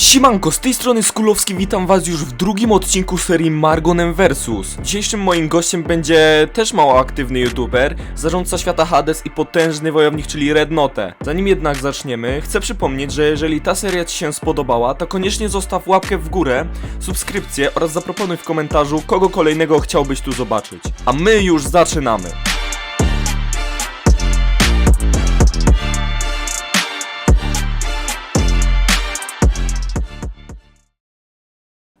Siemanko, z tej strony Skulowski, witam was już w drugim odcinku serii Margonem Versus. Dzisiejszym moim gościem będzie też mało aktywny youtuber, zarządca świata Hades i potężny wojownik, czyli Red Note. Zanim jednak zaczniemy, chcę przypomnieć, że jeżeli ta seria ci się spodobała, to koniecznie zostaw łapkę w górę, subskrypcję oraz zaproponuj w komentarzu, kogo kolejnego chciałbyś tu zobaczyć. A my już zaczynamy.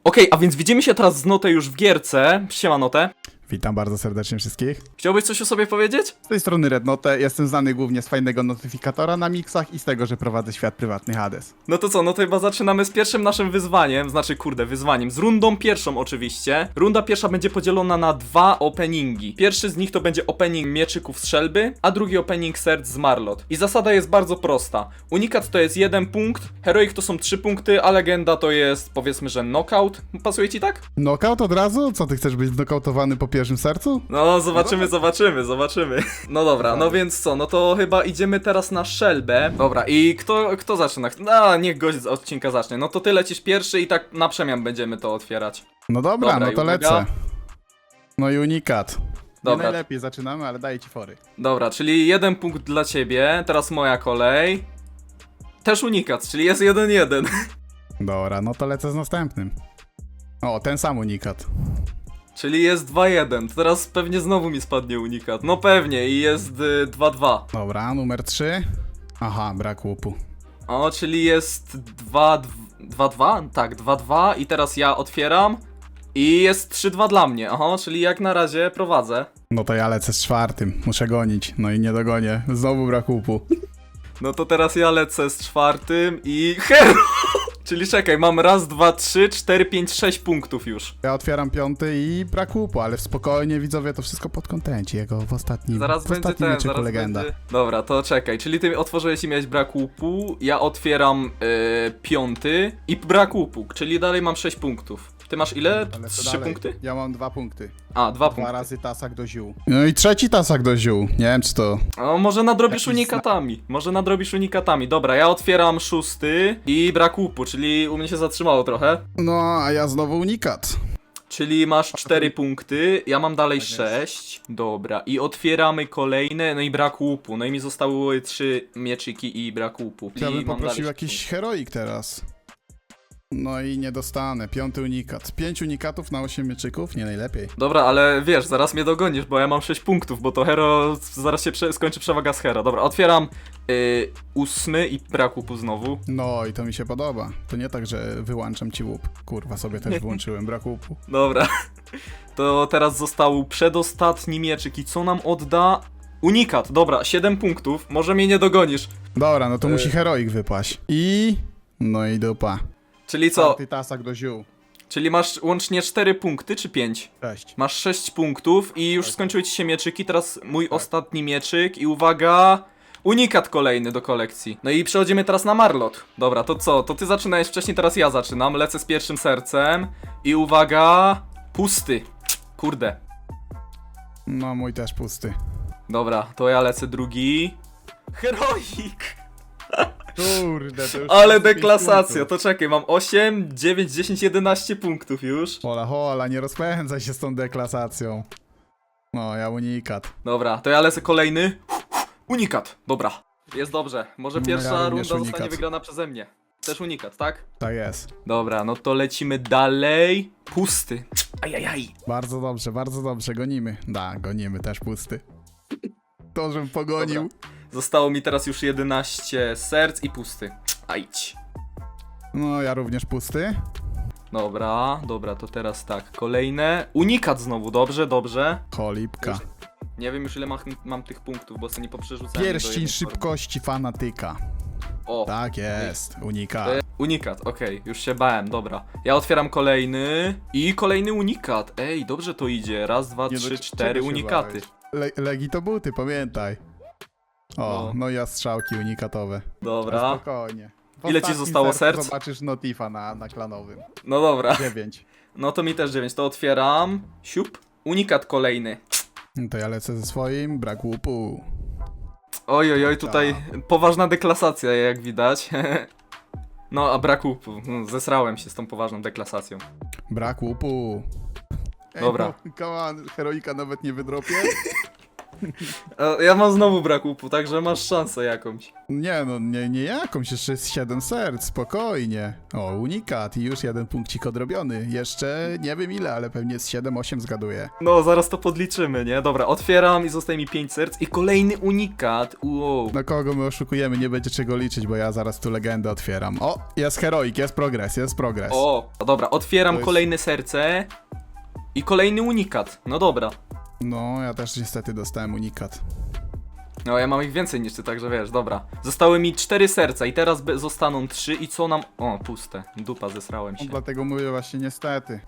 Okej, a więc widzimy się teraz z Notę już w gierce. Siema Notę. Witam bardzo serdecznie wszystkich. Chciałbyś coś o sobie powiedzieć? Z tej strony Rednote, jestem znany głównie z fajnego notyfikatora na miksach i z tego, że prowadzę świat prywatny Hades. No to co, no to chyba zaczynamy z pierwszym naszym wyzwaniem, znaczy kurde, wyzwaniem, z rundą pierwszą oczywiście. Runda pierwsza będzie podzielona na dwa openingi. Pierwszy z nich to będzie opening mieczyków strzelby, a drugi opening serc z Marlot. I zasada jest bardzo prosta. Unikat to jest jeden punkt, heroik to są trzy punkty, a legenda to jest powiedzmy, że knockout. Pasuje ci tak? Knockout od razu? Co, ty chcesz być znokautowany po pierwszym sercu? No, zobaczymy, zobaczymy, zobaczymy. No dobra, no więc co, no to chyba idziemy teraz na szelbę. Dobra, i kto, kto zaczyna? No, niech gość z odcinka zacznie. No to ty lecisz pierwszy i tak na przemian będziemy to otwierać. No dobra, Dobra, no i to uwaga. lecę. No i unikat. Dobra. Nie najlepiej zaczynamy, ale daję ci fory. Dobra, czyli jeden punkt dla ciebie, teraz moja kolej. Też unikat, czyli jest jeden jeden. Dobra, no to lecę z następnym. O, ten sam unikat. Czyli jest 2-1. Teraz pewnie znowu mi spadnie unikat. No pewnie i jest y, 2-2. Dobra, numer 3. Aha, brak łupu. O, czyli jest 2-2? Tak, 2-2 i teraz ja otwieram. I jest 3-2 dla mnie. Oho, czyli jak na razie prowadzę. No to ja lecę z czwartym, muszę gonić. No i nie dogonię, znowu brak łupu. No to teraz ja lecę z czwartym i hero! Czyli czekaj, mam raz, dwa, trzy, cztery, pięć, sześć punktów już. Ja otwieram piąty i brak łupu, ale spokojnie widzowie, to wszystko pod kontencie, jego w ostatnim, Zaraz w będzie ostatnim ten, mieczyku zaraz legenda. będzie... Dobra, to czekaj, czyli ty otworzyłeś i miałeś brak łupu, ja otwieram yy, piąty i brak łupu, czyli dalej mam sześć punktów. Ty masz ile? Ale co Trzy dalej? punkty? Ja mam dwa punkty. A, dwa Dwa punkty. razy tasak do ziół. No i trzeci tasak do ziół. Nie wiem czy to... O, może nadrobisz Jakiś unikatami. Może nadrobisz unikatami. Dobra, ja otwieram szósty i brak łupu, czyli u mnie się zatrzymało trochę. No, a ja znowu unikat. Czyli masz cztery punkty, ja mam dalej Tak jest. sześć. Dobra, i otwieramy kolejne, no i brak łupu. No i mi zostały trzy mieczyki i brak łupu. Ja I bym mam poprosił dalej jakiś heroik teraz. No i nie dostanę. Piąty unikat. Pięć unikatów na osiem mieczyków? Nie najlepiej. Dobra, ale wiesz, zaraz mnie dogonisz, bo ja mam 6 punktów, bo to Hero, zaraz się prze, skończy przewaga z Hero. Dobra, otwieram y, ósmy i brak łupu znowu. No i to mi się podoba. To nie tak, że wyłączam ci łup. Kurwa, sobie też włączyłem, brak łupu. Dobra, to teraz został przedostatni mieczyk i co nam odda? Unikat, dobra, 7 punktów, może mnie nie dogonisz. Dobra, no to E. musi heroik wypaść. I... No i dupa. Czyli co, tasak do ziół. czyli masz łącznie 4 punkty czy 5? Cześć. Masz 6 punktów i już skończyły ci się mieczyki, teraz mój ostatni mieczyk i uwaga... Unikat kolejny do kolekcji. No i przechodzimy teraz na Marlot. Dobra, to co? To ty zaczynałeś wcześniej, teraz ja zaczynam. Lecę z pierwszym sercem. I uwaga... Pusty. Kurde. No mój też pusty. Dobra, to ja lecę drugi. Heroik! Kurde, to już... Ale deklasacja, to czekaj, mam 8, 9, 10, 11 punktów już. Hola, hola, nie rozpędzaj się z tą deklasacją. No, ja unikat. Dobra, to ja lecę kolejny. Unikat, dobra. Jest dobrze, może No, pierwsza ja runda również zostanie unikat. wygrana przeze mnie. Też unikat, tak? Tak jest. Dobra, no to lecimy dalej. Pusty. Ajajaj. Bardzo dobrze, bardzo dobrze, gonimy. Da, gonimy, też pusty. To, żebym pogonił. Zostało mi teraz już 11 serc i pusty. A idź. No, ja również pusty. Dobra, dobra, to teraz tak. Kolejne. Unikat znowu, dobrze, dobrze. Cholipka. Nie wiem już ile mam, mam tych punktów, bo sobie nie poprzerzucałem. do Pierścień jednej szybkości fanatyka. O, Tak jest, unikat. Unikat, okej, już się bałem, dobra. Ja otwieram kolejny i kolejny unikat. Ej, dobrze to idzie. Raz, dwa, Nie, trzy, no, cztery czego się unikaty. bałeś? Le Legi to buty, pamiętaj. O, No. no i ja strzałki unikatowe. Dobra. Spokojnie. W Ile ci ostatnim zostało sercu serc? Zobaczysz notifa na, na klanowym. No dobra. Dziewięć. No to mi też dziewięć. To otwieram. Siup. Unikat kolejny. No To ja lecę ze swoim, brak łupu. Oj, oj, oj, tutaj poważna deklasacja, jak widać. No, a brak łupu. No, zesrałem się z tą poważną deklasacją. Brak łupu. Dobra. No, come on, heroika nawet nie wydropię? Ja mam znowu brak łupu, także masz szansę jakąś. Nie no, nie, nie jakąś, jeszcze jest 7 serc, spokojnie. O, unikat i już jeden punkcik odrobiony. Jeszcze nie wiem ile, ale pewnie z 7-8 zgaduję. No, zaraz to podliczymy, nie? Dobra, otwieram i zostaje mi 5 serc i kolejny unikat. Wow. Na kogo my oszukujemy, nie będzie czego liczyć, bo ja zaraz tu legendę otwieram. O, jest heroik, jest progres, jest progres. O, dobra, otwieram To jest- kolejne serce i kolejny unikat. No dobra. No, ja też niestety dostałem unikat. No, ja mam ich więcej niż ty, także wiesz, dobra. Zostały mi 4 serca i teraz be- zostaną 3 i co nam... O, puste. Dupa, zesrałem No, się. dlatego mówię właśnie niestety.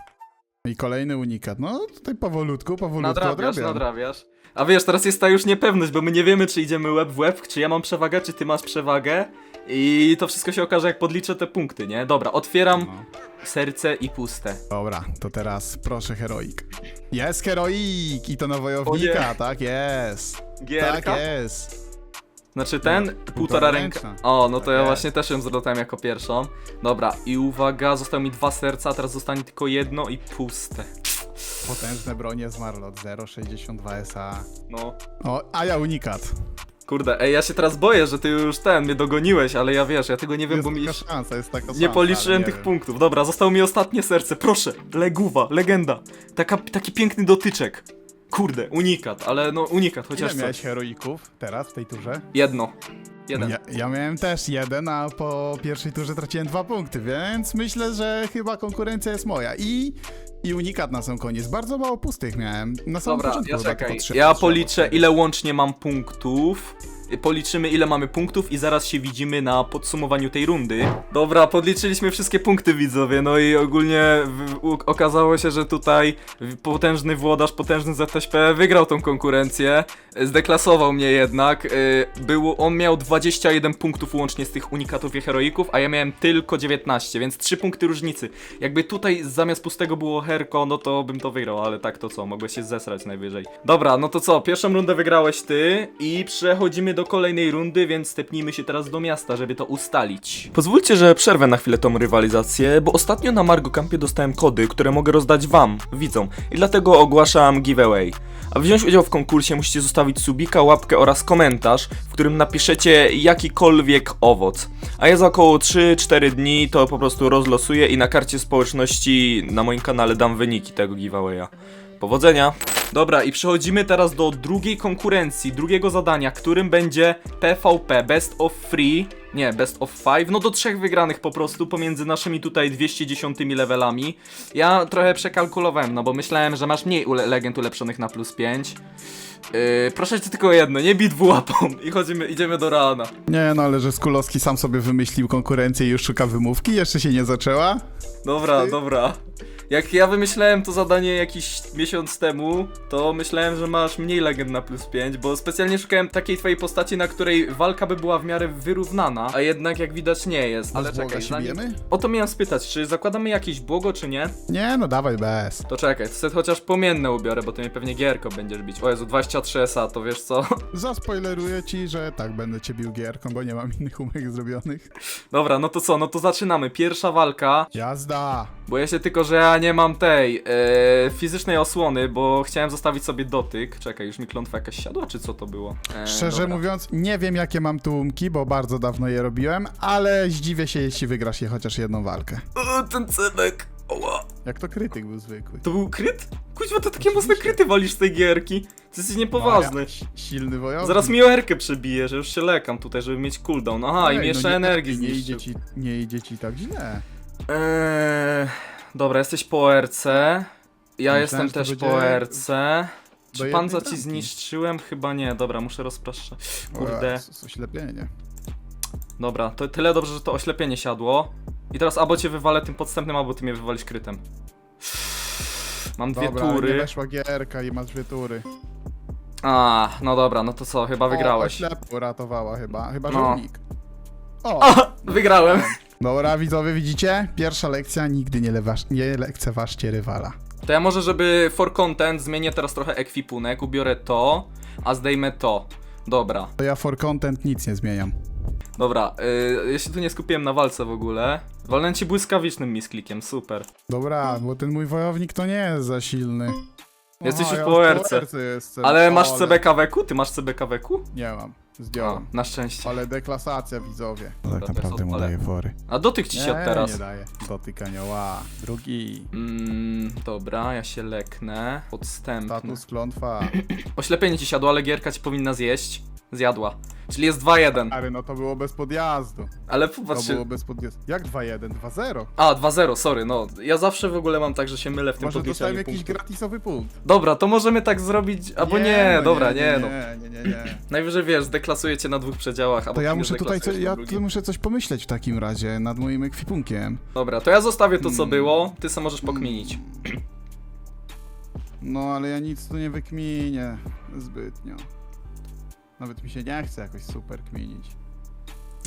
I kolejny unikat. No, tutaj powolutku, powolutku Nadrabiasz, odrabiam. nadrabiasz. A wiesz, teraz jest ta już niepewność, bo my nie wiemy, czy idziemy łeb w łeb, czy ja mam przewagę, czy ty masz przewagę. I to wszystko się okaże, jak podliczę te punkty, nie? Dobra, otwieram No. serce i puste. Dobra, to teraz proszę heroik. Jest heroik i to na wojownika, tak jest. Tak jest. Znaczy ten, No, półtora ręka. ręczna. O, no to Tak ja jest. właśnie też ją zrotałem jako pierwszą. Dobra, i uwaga, zostały mi dwa serca, a teraz zostanie tylko jedno i puste. Potężne bronie z Marlot 0,62 SA. No. O, a ja unikat. Kurde, ej, ja się teraz boję, że ty już ten, mnie dogoniłeś, ale ja wiesz, ja tego nie wiem, Jest bo mi... taka szansa, jest taka szansa, Nie policzyłem ale tych wiem. punktów. Dobra, zostało mi ostatnie serce. Proszę, leguwa, legenda. Taka, taki piękny dotyczek. Kurde, unikat, ale no unikat Ile chociaż miałeś coś. heroików teraz w tej turze? Jedno. Jeden. Ja, ja miałem też jeden, a po pierwszej turze traciłem dwa punkty, więc myślę, że chyba konkurencja jest moja. I, i unikat na sam koniec. Bardzo mało pustych miałem. Na samym Dobra, początku ja chyba czekaj. trzy Ja policzę ile łącznie mam punktów. Policzymy ile mamy punktów i zaraz się widzimy na podsumowaniu tej rundy. Dobra, podliczyliśmy wszystkie punkty widzowie, no i ogólnie okazało się, że tutaj potężny włodarz, potężny ZSP wygrał tą konkurencję. Zdeklasował mnie jednak. y, Było, on miał 21 punktów łącznie z tych unikatów i heroików, a ja miałem tylko 19, więc 3 punkty różnicy. Jakby tutaj zamiast pustego było herko, no to bym to wygrał, ale tak to co, mogłeś się zesrać najwyżej. Dobra, no to co, pierwszą rundę wygrałeś ty i przechodzimy do kolejnej rundy, więc stepnijmy się teraz do miasta, żeby to ustalić. Pozwólcie, że przerwę na chwilę tą rywalizację, bo ostatnio na Margo Campie dostałem kody, które mogę rozdać wam, widzom, i dlatego ogłaszam giveaway. A wziąć udział w konkursie musicie zostawić subika, łapkę oraz komentarz, w którym napiszecie jakikolwiek owoc. A ja za około 3-4 dni to po prostu rozlosuję i na karcie społeczności na moim kanale dam wyniki tego giveawaya. Powodzenia! Dobra, i przechodzimy teraz do drugiej konkurencji, drugiego zadania, którym będzie PvP Best of Free, nie, Best of 5, no do trzech wygranych po prostu pomiędzy naszymi tutaj 210 levelami. Ja trochę przekalkulowałem, no bo myślałem, że masz mniej legend ulepszonych na plus 5. Yy, proszę cię tylko o jedno, nie bij dwułapą i chodzimy, idziemy do Rana. Nie no, ale że Skulowski sam sobie wymyślił konkurencję i już szuka wymówki, jeszcze się nie zaczęła. Dobra, Ty- dobra. Jak ja wymyślałem to zadanie jakiś miesiąc temu, to myślałem, że masz mniej legend na plus 5, bo specjalnie szukałem takiej twojej postaci, na której walka by była w miarę wyrównana, a jednak jak widać nie jest. Ale Boga czekaj, się zanim... bijemy? O to miałem spytać, czy zakładamy jakieś błogo, czy nie? Nie no, dawaj bez. To czekaj, to sobie chociaż płomienne ubiorę, bo to mnie pewnie gierko będziesz bić. O Jezu, 23 SA, to wiesz co? Zaspoileruję ci, że tak, będę cię bił gierką, bo nie mam innych umek zrobionych. Dobra, no to co, no to zaczynamy. Pierwsza walka. Jazda! Boję się tylko, że ja nie mam tej e, fizycznej osłony, bo chciałem zostawić sobie dotyk. Czekaj, już mi klątwa jakaś siadła, czy co to było? E, Szczerze dobra. mówiąc, nie wiem jakie mam tu umki, bo bardzo dawno je robiłem, ale zdziwię się, jeśli wygrasz je chociaż jedną walkę. O, ten cynek! Oła. Jak to krytyk był zwykły. To był kryt? Kuźwa, to takie mocne kryty walisz z tej gierki. Ty jesteś niepoważny. No, ja- silny wojownik. Zaraz mi oerkę przebije, że już się lekam tutaj, żeby mieć cooldown. Aha, i Ej, miesza no nie- energii nie zniszczył. idzie, ci, nie idzie ci tak źle. Eee, dobra, jesteś po RC. Ja Myślałem, jestem że to też będzie po RC. Czy jednej panza ci bramki. zniszczyłem? Chyba nie. Dobra, muszę rozpraszać. Kurde. Oślepienie. Dobra, to tyle dobrze, że to oślepienie siadło. I teraz albo cię wywalę tym podstępnym, albo ty mnie wywalisz krytem. Mam dwie Dobra, nie tury. weszła gierka i masz dwie tury. A, no dobra, no to co, chyba O, wygrałeś. oślepo uratowała chyba, chyba No. że unik. O, wygrałem. dobra widzowie, widzicie? Pierwsza lekcja, nigdy nie, lewasz, nie lekceważcie rywala. To ja może, żeby for content zmienię teraz trochę ekwipunek, ubiorę to, a zdejmę to. Dobra. To ja for content nic nie zmieniam. Dobra, yy, ja się tu nie skupiłem na walce w ogóle. Walnąłem ci błyskawicznym misklikiem, super. Dobra, bo ten mój wojownik to nie jest za silny. Jesteś Aha, już ja po w ORC. jestem. Ale masz Ale- CBKW-ku? Ty masz CBKW-ku? Nie mam, A, zdjąłem. na szczęście. Ale deklasacja widzowie. Dobra, tak to naprawdę mu odpalę. daje fory. A dotyk ci się od teraz. nie daje. Dotykania, ła. Drugi. Mm, dobra, ja się leknę. Podstępny. Status klątwa. Oślepienie ci siadło, ale gierka ci powinna zjeść. Zjadła. Czyli jest 2-1. Ale no to było bez podjazdu. Ale To popatrzcie. było bez podjazdu. Jak 2-1? 2-0? A, 2-0, sorry, no. Ja zawsze w ogóle mam tak, że się mylę w tym Może dostałem podliczaniu jakiś punktów. gratisowy punkt. Dobra, to możemy tak zrobić, albo nie, no dobra, nie, nie, no. Nie, nie, nie, nie. Najwyżej wiesz, deklasuję cię na dwóch przedziałach, albo To ja ty mnie muszę tutaj, co, zdeklasujesz na ja drugim. tu muszę coś pomyśleć w takim razie nad moim ekwipunkiem. Dobra, to ja zostawię to, co Hmm. było, ty sobie możesz pokminić. No ale ja nic tu nie wykminię zbytnio. Nawet mi się nie chce jakoś super kminić.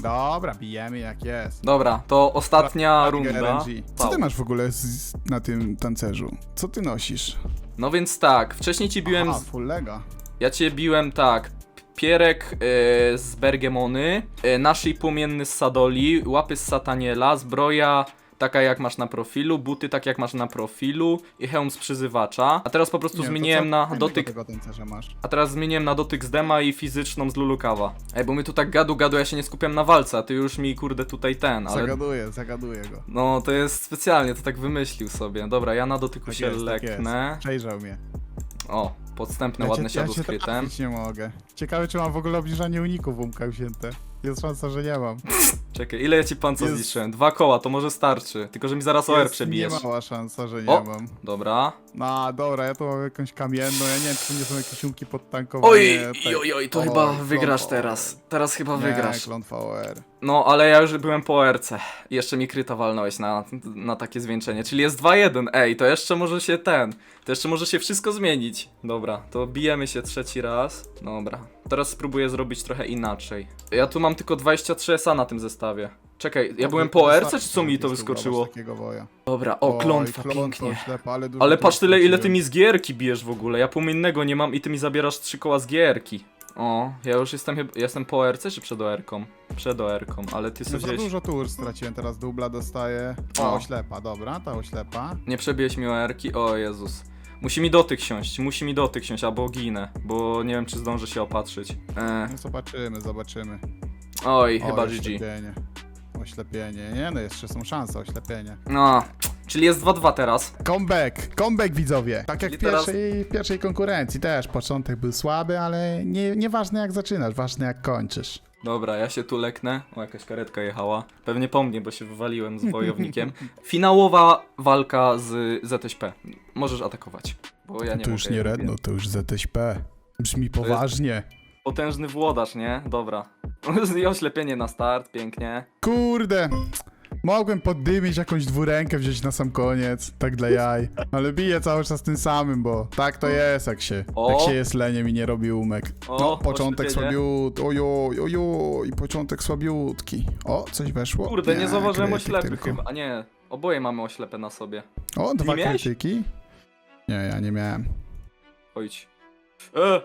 Dobra, bijemy jak jest. Dobra, to ostatnia RNG. runda. Co ty Pał. masz w ogóle z, na tym tancerzu? Co ty nosisz? No więc tak, wcześniej ci biłem, Aha, z... full lega. ja cię biłem tak, pierek y, z Bergemony, y, naszyj płomienny z Sadoli, łapy z Sataniela, zbroja taka jak masz na profilu, buty tak jak masz na profilu i hełm z przyzywacza. A teraz po prostu Nie, to zmieniłem co na dotyk tego tancerza masz. A teraz zmieniłem na dotyk z dema i fizyczną z Lulukawa. Ej, bo my tu tak gadu gadu, ja się nie skupiam na walce, a ty już mi kurde tutaj ten, ale... Zagaduję, zagaduję go. No, to jest specjalnie, to tak wymyślił sobie. Dobra, ja na dotyku Tak się jest, tak leknę. jest. Przejrzał mnie. O, podstępne, Ja ładne cię, ja siadło cię skrytem. trafić nie mogę. Ciekawe, czy mam w ogóle obniżanie uników umka wzięte. Jest szansa, że nie mam. Czekaj, ile ja ci panco Jest- zliczyłem? Dwa koła, to może starczy. Tylko, że mi zaraz OR Jest przebijesz. niemała szansa, że nie O! mam. Dobra. No dobra, ja tu mam jakąś kamienną, ja nie wiem, czy to nie są jakieś umki pod tankowanie. Oj, tej- oj, oj, to Oj, chyba klątwa wygrasz OR. teraz. Teraz chyba Nie, wygrasz. klątwa OR. No, ale ja już byłem po ORC. I Jeszcze mi kryta walnąłeś na, na takie zwieńczenie. Czyli jest 2-1. Ej, to jeszcze może się ten. To jeszcze może się wszystko zmienić. Dobra, to bijemy się trzeci raz. Dobra. Teraz spróbuję zrobić trochę inaczej. Ja tu mam tylko 23 SA na tym zestawie. Czekaj, ja byłem po ORC, czy co mi to wyskoczyło? Takiego woja. Dobra, o, Oj, klątwa, pięknie. Ślepa, ale dużo Ale patrz tyle, ile ty mi z gierki bijesz w ogóle. Ja płomiennego nie mam i ty mi zabierasz trzy koła z gierki. O, ja już jestem chyba. Jestem po ORC czy przed OR-ką? Przed OR-ką, ale ty No sobie za wziąłeś- dużo tur straciłem, teraz dubla dostaję. O. O, oślepa, dobra, ta oślepa. Nie przebiłeś mi OR-ki? O Jezus. Musi mi dotyk siąść, musi mi dotyk siąść, albo ginę, bo nie wiem czy zdążę się opatrzyć. E, No zobaczymy, zobaczymy. oj, chyba GG. oślepienie. Oślepienie, nie no, jeszcze są szanse, oślepienie. No, czyli jest 2-2 teraz. Comeback, comeback widzowie. Tak jak Czyli w teraz- pierwszej, konkurencji też. Początek był słaby, ale nie, nieważne jak zaczynasz, ważne jak kończysz. Dobra, ja się tu leknę. O, jakaś karetka jechała. Pewnie po mnie, bo się wywaliłem z wojownikiem. Finałowa walka z ZSP. Możesz atakować, bo ja nie to już mogę, nie ja redno, to już ZSP. Brzmi poważnie. Potężny włodarz, nie? Dobra. I oślepienie na start, pięknie. Kurde. Mogłem poddymić jakąś dwurękę wziąć na sam koniec, tak dla jaj. Ale biję cały czas tym samym, bo tak to jest, jak się, O. jak się jest leniem i nie robi umek. O, No, początek oślepienie. słabiut, ojoj, ojoj, początek słabiutki. O, coś weszło? Kurde, nie, zauważyłem krytyk oślepy tylko. chyba. A nie, oboje mamy oślepę na sobie. O, dwa miałeś? krytyki? Nie, ja nie miałem. Ojdź. E,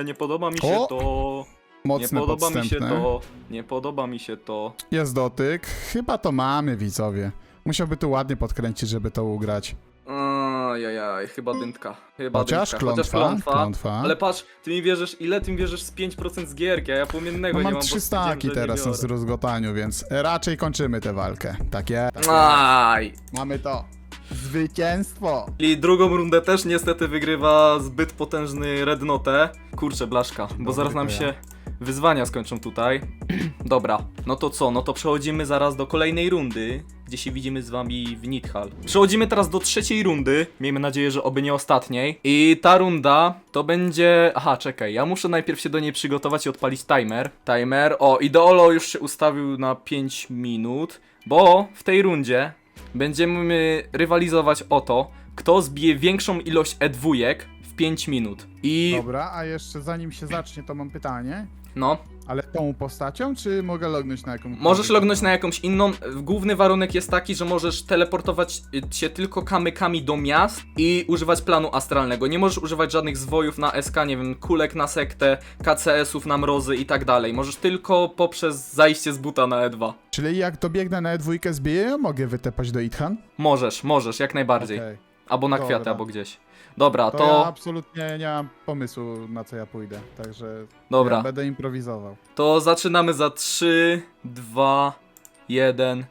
e, nie podoba mi się O! to. Nie Mocne podoba mi się podstępne. to. Nie podoba mi się to. Jest dotyk. Chyba to mamy, widzowie. Musiałby tu ładnie podkręcić, żeby to ugrać. Ajajaj, chyba dyntka. Chyba Chociaż dyntka. klątwa, Chociaż klątwa. Ale patrz, ty mi wierzysz, ile ty mi wierzysz z 5% z gierki, a ja płomiennego No nie mam mam. bo trzy stwierdziłem, staki że nie teraz na biorę. zrozgotaniu, więc raczej kończymy tę walkę. Tak jest. Tak jest. Aj. Mamy to. Zwycięstwo. I drugą rundę też niestety wygrywa zbyt potężny Red Note. Kurczę, blaszka, bo Dobry zaraz nam ja. się wyzwania skończą tutaj. Dobra, no to co? No to przechodzimy zaraz do kolejnej rundy, gdzie się widzimy z wami w Nidhal. Przechodzimy teraz do trzeciej rundy, miejmy nadzieję, że oby nie ostatniej. I ta runda to będzie... Aha, czekaj, ja muszę najpierw się do niej przygotować i odpalić timer. Timer, o, Ideolo już się ustawił na 5 minut, bo w tej rundzie będziemy rywalizować o to, kto zbije większą ilość E2 w 5 minut. I Dobra, a jeszcze zanim się zacznie, to mam pytanie. No, Ale tą postacią, czy mogę lognąć na jakąś? Możesz lognąć na jakąś inną. Główny warunek jest taki, że możesz teleportować się tylko kamykami do miast i używać planu astralnego. Nie możesz używać żadnych zwojów na SK, nie wiem, kulek na sektę, KCS-ów na mrozy i tak dalej. Możesz tylko poprzez zajście z buta na E2. Czyli jak dobiegnę na E2 zbiję, mogę wytepać do Ithan? Możesz, możesz, jak najbardziej. Okej. Albo na Dobra. kwiaty, albo gdzieś. Dobra, To, to. ja absolutnie nie mam pomysłu na co ja pójdę, także Dobra. ja będę improwizował. To zaczynamy za 3, 2, 1.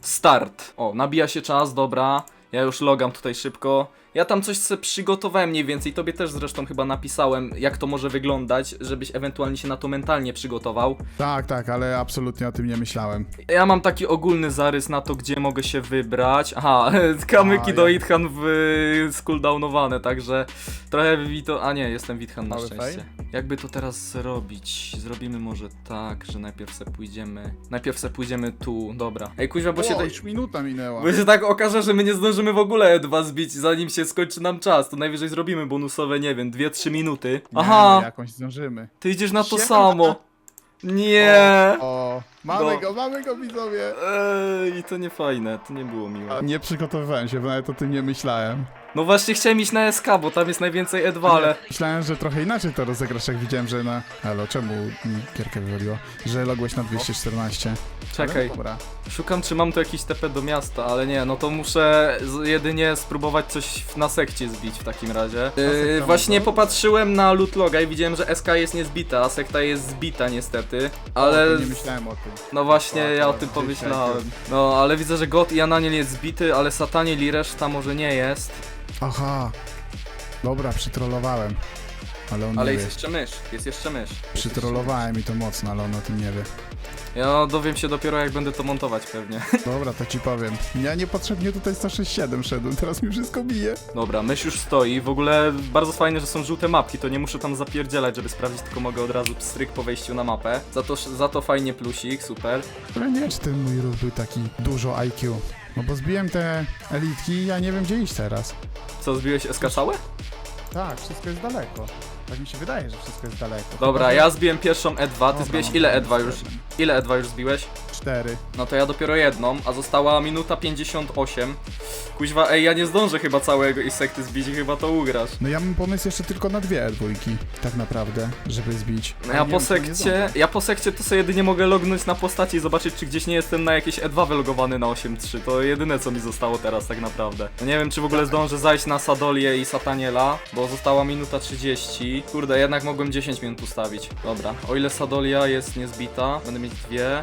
Start. O, nabija się czas, dobra. Ja już logam tutaj szybko. Ja tam coś sobie przygotowałem mniej więcej, tobie też zresztą chyba napisałem, jak to może wyglądać, żebyś ewentualnie się na to mentalnie przygotował. Tak, tak, ale absolutnie o tym nie myślałem. Ja mam taki ogólny zarys na to, gdzie mogę się wybrać. Aha, kamyki A, do ja- Ithan w skooldownowane, także trochę Wito... A nie, jestem Withan na Mały szczęście. fail? Jakby to teraz zrobić? Zrobimy może tak, że najpierw se pójdziemy... Najpierw se pójdziemy tu, dobra. Ej, kuźwa, bo się... o, Tej... już minuta minęła. Bo się tak okaże, że my nie zdążymy w ogóle dwa zbić, zanim się skończy nam czas. To najwyżej zrobimy bonusowe, nie wiem, 2-3 minuty. Nie, no, Aha, jakąś zdążymy. ty idziesz na to Siema. samo. Nie. O, mamy No. go, mamy go widzowie. Ej, to nie fajne, to nie było miłe. Nie przygotowywałem się, bo nawet o tym nie myślałem. No właśnie chciałem iść na SK, bo tam jest najwięcej E2, ale... Myślałem, że trochę inaczej to rozegrasz, jak widziałem, że na... Halo, czemu mi gierkę wywaliło? Że logłeś na 214. Czekaj, Ale dobra. szukam czy mam tu jakiś TP do miasta, ale nie, no to muszę z, jedynie spróbować coś w- na sekcie zbić w takim razie. Yy, właśnie popatrzyłem na loot loga i widziałem, że SK jest niezbita, a sekta jest zbita niestety, ale... Nie myślałem o tym. No właśnie, ja o tym pomyślałem. No, ale widzę, że God i Ananiel jest zbity, ale Sataniel i reszta może nie jest. Aha. Dobra, przytrollowałem. Ale on Ale nie jest wie. jeszcze mysz, jest jeszcze mysz. Jest jeszcze Przytrollowałem i to mocno, ale on o tym nie wie. Ja dowiem się dopiero jak będę to montować pewnie. Dobra, to ci powiem. Ja niepotrzebnie tutaj 167 szedłem, teraz mi wszystko bije. Dobra, mysz już stoi. W ogóle bardzo fajne, że są żółte mapki, to nie muszę tam zapierdzielać, żeby sprawdzić, tylko mogę od razu stryk po wejściu na mapę. Za to, za to fajnie plusik, super. Ja nie wiem, czy ten mój ruch był taki dużo IQ. No bo zbiłem te elitki i ja nie wiem, gdzie iść teraz. Co, zbiłeś SK całe? Tak, wszystko jest daleko. Tak mi się wydaje, że wszystko jest daleko. Dobra, ja zbiłem pierwszą E2, ty Dobra, zbiłeś mam ile pomysł. E2 już? Ile E2 już zbiłeś? Cztery. No to ja dopiero jedną, a została minuta 58. Kuźwa, ej, ja nie zdążę chyba całego i sekty zbić i chyba to ugrasz. No ja mam pomysł jeszcze tylko na dwie dwójki, tak naprawdę, żeby zbić. No Ale ja nie po wiem, czy nie sekcie, zdążę. ja po sekcie to sobie jedynie mogę lognąć na postaci i zobaczyć, czy gdzieś nie jestem na jakieś E2 wylogowany na 8.3. To jedyne, co mi zostało teraz tak naprawdę. No nie wiem, czy w ogóle zdążę zajść na Sadolię i Sataniela, bo została minuta 30. Kurde, jednak mogłem 10 minut ustawić. Dobra, o ile Sadolia jest niezbita, będę mieć dwie.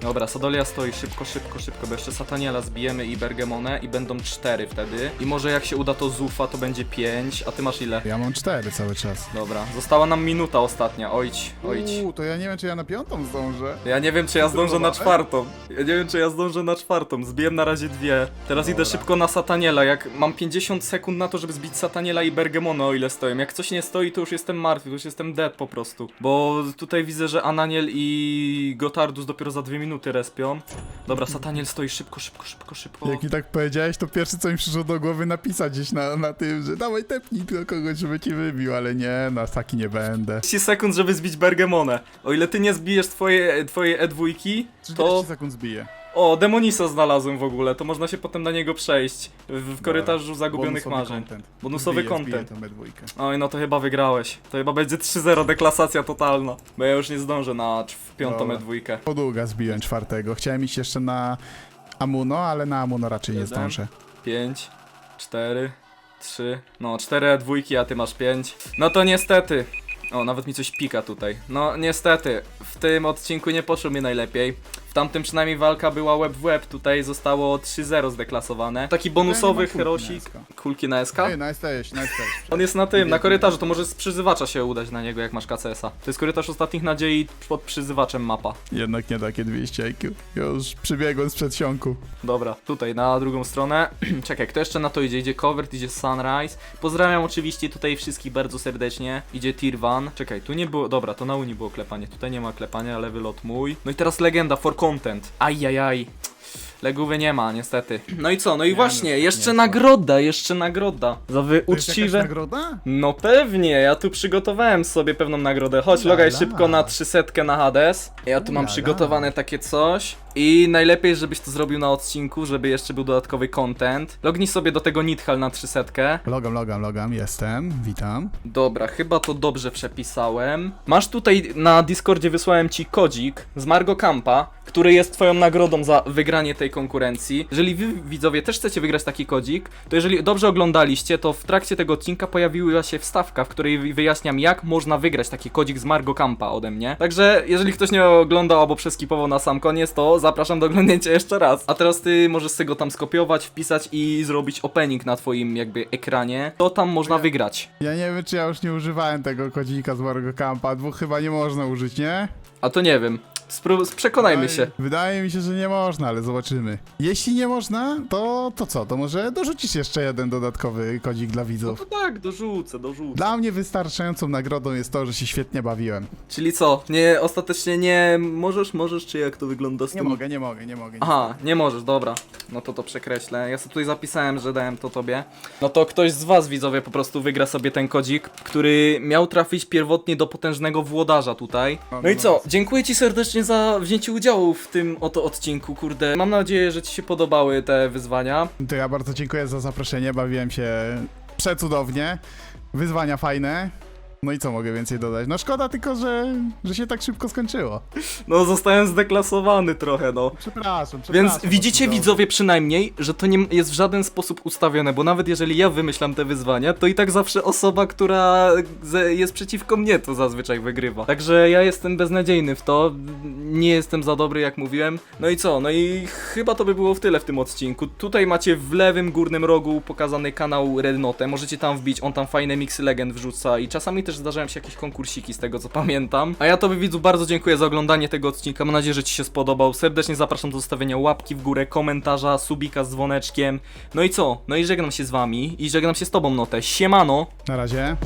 Dobra, Sadolia stoi szybko, szybko, szybko, bo jeszcze Sataniela zbijemy i Bergemonę i będą cztery wtedy. I może jak się uda to Zufa, to będzie 5, a ty masz ile? Ja mam cztery cały czas. Dobra, została nam minuta ostatnia, ojdź, ojdź. Uuu, to ja nie wiem, czy ja na piątą zdążę. Ja nie wiem, czy ja zdążę na czwartą. Ja nie wiem, czy ja zdążę na czwartą. Zbiłem na razie dwie. Teraz idę Dobra. szybko na Sataniela. Jak mam 50 sekund na to, żeby zbić Sataniela i Bergemona, o ile stoją. Jak coś nie stoi, to już jestem martwy, to już jestem dead po prostu. Bo tutaj widzę, że Ananiel i Gotardus dopiero za dwie minuty respią. Dobra, Sataniel stoi szybko, szybko, szybko, szybko. Jak mi tak powiedziałeś, to pierwsze co mi przyszło do głowy napisać gdzieś na, na tym, że dawaj tepnij tylko kogoś, żeby ci wybił, ale nie, no taki nie będę. 30 sekund, żeby zbić Bergemonę. O ile ty nie zbijesz twoje, twoje E2, 30 to... sekund zbiję. O, Demonisa znalazłem w ogóle, to można się potem na niego przejść. W, w korytarzu zagubionych Bonusowy marzeń. content. Bonusowy Zbiję, content. Tą. Oj, no to chyba wygrałeś. To chyba będzie 3-0, deklasacja totalna. Bo ja już nie zdążę na cz- piątą Dobra. E2. Podługa zbiłem czwartego. Chciałem iść jeszcze na Amuno, ale na Amuno raczej nie Jeden. zdążę. 5, 4, 3, no 4 E2, a ty masz 5. No to niestety. O, nawet mi coś pika tutaj. No niestety, w tym odcinku nie poszło mi najlepiej. Tamtym przynajmniej walka była web w web, tutaj zostało 3-0 zdeklasowane. Taki bonusowy kulki herosik. na SK. Kulki na SK? Ej, nice też. On jest na tym, na korytarzu, to może z przyzywacza się udać na niego, jak masz KCS-a. To jest korytarz ostatnich nadziei pod przyzywaczem mapa. Jednak nie takie 200 IQ. Już przybiegłem z przedsionku. Dobra, tutaj na drugą stronę. Czekaj, kto jeszcze na to idzie? Idzie Covert, idzie Sunrise. Pozdrawiam oczywiście tutaj wszystkich bardzo serdecznie. Idzie Tirvan. Czekaj, tu nie było. Dobra, to na Uni było klepanie. Tutaj nie ma klepania, lewy lot mój. No i teraz legenda for content. Ajajaj. Legówy nie ma, niestety. No i co? No i Nie, właśnie, no, jeszcze nie, nagroda, jeszcze nagroda. Za wy To jest jakaś uczciwe... nagroda? No pewnie, ja tu przygotowałem sobie pewną nagrodę. Chodź, La, logaj la. szybko na 300 na Hades. Ja tu mam la. przygotowane takie coś. I najlepiej, żebyś to zrobił na odcinku, żeby jeszcze był dodatkowy content. Lognij sobie do tego Nithal na 300. Logam, logam, logam, jestem, witam. Dobra, chyba to dobrze przepisałem. Masz tutaj na Discordzie wysłałem ci kodzik z Margo Campa, który jest twoją nagrodą za wygranie tej konkurencji. Jeżeli wy widzowie też chcecie wygrać taki kodzik, to jeżeli dobrze oglądaliście, to w trakcie tego odcinka pojawiła się wstawka, w której wy- wyjaśniam jak można wygrać taki kodzik z Margo Campa ode mnie. Także jeżeli ktoś nie oglądał albo przeskipował na sam koniec, to zapraszam do oglądnięcia jeszcze raz. A teraz ty możesz sobie go tam skopiować, wpisać i zrobić opening na twoim jakby ekranie. To tam można wygrać. Ja nie wiem, czy ja już nie używałem tego kodzika z Margo Campa, dwóch chyba nie można użyć, nie? A to nie wiem. Spró- przekonajmy się. Wydaje mi się, że nie można, ale zobaczymy. Jeśli nie można, to, to co? To może dorzucisz jeszcze jeden dodatkowy kodzik dla No widzów. to tak, dorzucę, dorzucę. Dla mnie wystarczającą nagrodą jest to, że się świetnie bawiłem. Czyli co? Nie, ostatecznie nie możesz, możesz, czy jak to wygląda z Nie tym? mogę, nie mogę, nie mogę. Aha, nie możesz, dobra. No to to przekreślę. Ja sobie tutaj zapisałem, że dałem to tobie. No to ktoś z was, widzowie, po prostu wygra sobie ten kodzik, który miał trafić pierwotnie do potężnego włodarza tutaj. No i co? Dziękuję ci serdecznie za wzięcie udziału w tym oto odcinku, kurde. Mam nadzieję, że ci się podobały te wyzwania. To ja bardzo dziękuję za zaproszenie, bawiłem się przecudownie. Wyzwania fajne. No i co mogę więcej dodać? No szkoda tylko, że, że się tak szybko skończyło. No, zostałem zdeklasowany trochę, no. Przepraszam, przepraszam. Więc widzicie widzowie przynajmniej, że to nie jest w żaden sposób ustawione, bo nawet jeżeli ja wymyślam te wyzwania, to i tak zawsze osoba, która ze- jest przeciwko mnie, to zazwyczaj wygrywa. Także ja jestem beznadziejny w to, nie jestem za dobry jak mówiłem. No i co? No i chyba to by było w tyle w tym odcinku. Tutaj macie w lewym górnym rogu pokazany kanał Rednote, możecie tam wbić, on tam fajne mixy legend wrzuca i czasami też zdarzają się jakieś konkursiki z tego co pamiętam. A ja tobie widzu bardzo dziękuję za oglądanie tego odcinka, mam nadzieję, że ci się spodobał. Serdecznie zapraszam do zostawienia łapki w górę, komentarza, subika z dzwoneczkiem. No i co? No i żegnam się z wami i żegnam się z tobą Notę. Siemano! Na razie.